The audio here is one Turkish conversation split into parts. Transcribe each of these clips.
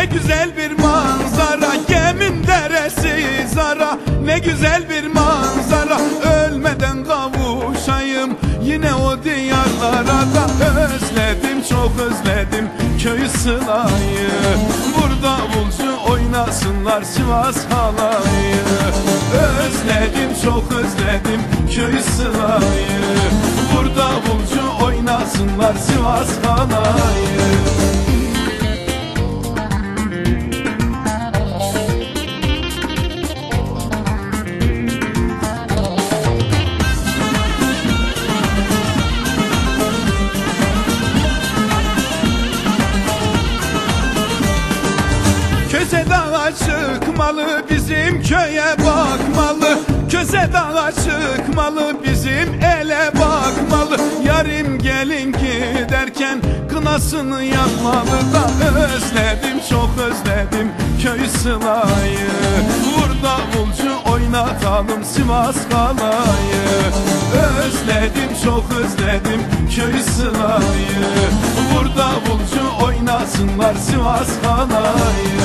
Ne güzel bir manzara Yemin deresi zara. Ne güzel bir manzara Ölmeden kavuşayım Yine o diyarlara da. Özledim çok özledim Köyü sılayı Burada bulcu oynasınlar Sivas halayı. Özledim çok özledim Köyü sılayı Burada bulcu oynasınlar Sivas halayı. Köse dağa çıkmalı bizim köye bakmalı. Köse dağa çıkmalı bizim ele bakmalı. Yarim gelin giderken kınasını yakmalı da Özledim çok özledim köy sılayı. Burada bulcu oynatalım Sivas kalayı. Özledim çok özledim köy sılayı. Burada bulcu oynasınlar Sivas halayı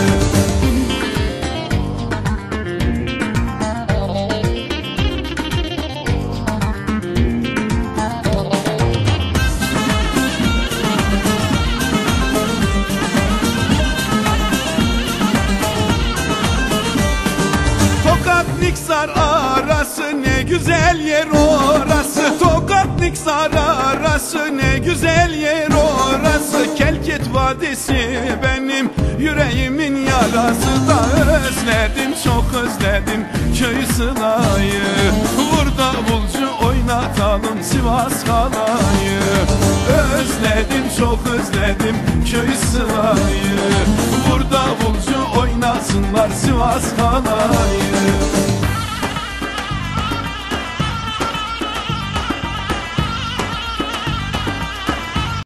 Tokat Niksar arası ne güzel yer orası Vadisi benim yüreğimin yarası da Özledim çok özledim köy sılayı Burada bulcu oynatalım Sivas halayı Özledim çok özledim köy sılayı Burada bulcu oynasınlar Sivas halayı